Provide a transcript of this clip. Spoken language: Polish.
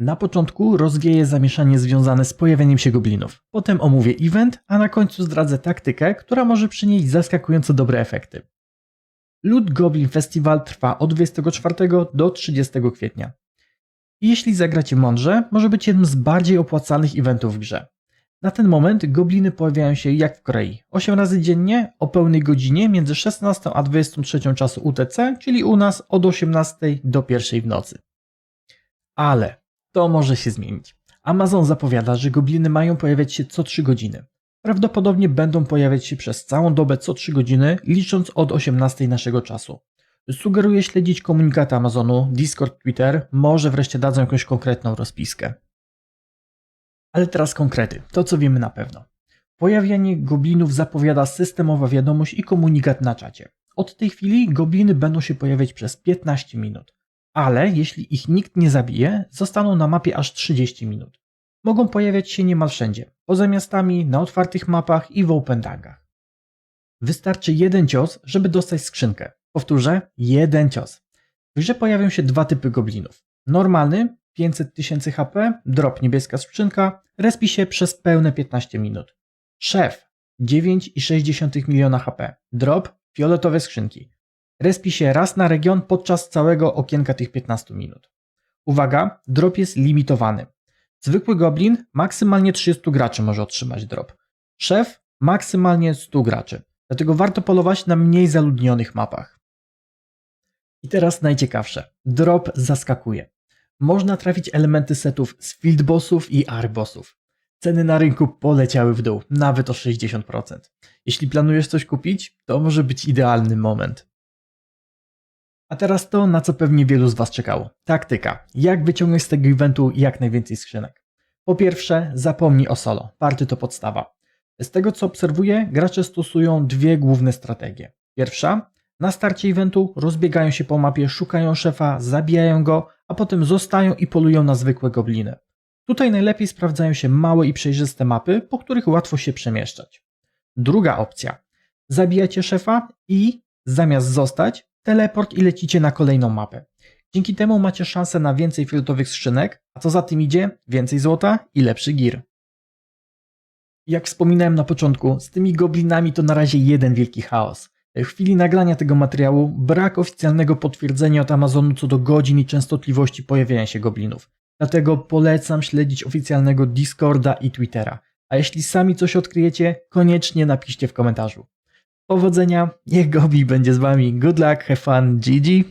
Na początku rozwieję zamieszanie związane z pojawieniem się goblinów. Potem omówię event, a na końcu zdradzę taktykę, która może przynieść zaskakująco dobre efekty. Loot Goblin Festival trwa od 24 do 30 kwietnia. Jeśli zagracie mądrze, może być jednym z bardziej opłacalnych eventów w grze. Na ten moment gobliny pojawiają się jak w Korei. 8 razy dziennie o pełnej godzinie między 16 a 23 czasu UTC, czyli u nas od 18 do 1 w nocy. Ale to może się zmienić. Amazon zapowiada, że gobliny mają pojawiać się co 3 godziny. Prawdopodobnie będą pojawiać się przez całą dobę co 3 godziny, licząc od 18 naszego czasu. Sugeruję śledzić komunikaty Amazonu, Discord, Twitter, może wreszcie dadzą jakąś konkretną rozpiskę. Ale teraz konkrety, to co wiemy na pewno. Pojawianie goblinów zapowiada systemowa wiadomość i komunikat na czacie. Od tej chwili gobliny będą się pojawiać przez 15 minut, ale jeśli ich nikt nie zabije, zostaną na mapie aż 30 minut. Mogą pojawiać się niemal wszędzie, poza miastami, na otwartych mapach i w open dangach. Wystarczy jeden cios, żeby dostać skrzynkę. Powtórzę, jeden cios. W grze pojawią się dwa typy goblinów. Normalny, 500 tysięcy HP, drop niebieska skrzynka, respi się przez pełne 15 minut. Szef, 9,6 miliona HP, drop, fioletowe skrzynki. Respi się raz na region podczas całego okienka tych 15 minut. Uwaga, drop jest limitowany. Zwykły goblin maksymalnie 30 graczy może otrzymać drop. Szef maksymalnie 100 graczy. Dlatego warto polować na mniej zaludnionych mapach. I teraz najciekawsze. Drop zaskakuje. Można trafić elementy setów z field bossów i arc bossów. Ceny na rynku poleciały w dół, nawet o 60%. Jeśli planujesz coś kupić, to może być idealny moment. A teraz to, na co pewnie wielu z Was czekało. Taktyka. Jak wyciągnąć z tego eventu jak najwięcej skrzynek? Po pierwsze, zapomnij o solo. Party to podstawa. Z tego co obserwuję, gracze stosują dwie główne strategie. Pierwsza, na starcie eventu rozbiegają się po mapie, szukają szefa, zabijają go, a potem zostają i polują na zwykłe gobliny. Tutaj najlepiej sprawdzają się małe i przejrzyste mapy, po których łatwo się przemieszczać. Druga opcja. Zabijacie szefa i zamiast zostać, teleport i lecicie na kolejną mapę. Dzięki temu macie szansę na więcej fioletowych skrzynek, a co za tym idzie, więcej złota i lepszy gear. Jak wspominałem na początku, z tymi goblinami to na razie jeden wielki chaos. W chwili nagrania tego materiału brak oficjalnego potwierdzenia od Amazonu co do godzin i częstotliwości pojawiania się goblinów. Dlatego polecam śledzić oficjalnego Discorda i Twittera. A jeśli sami coś odkryjecie, koniecznie napiszcie w komentarzu. Powodzenia, niech goblin będzie z wami. Good luck, have fun, GG.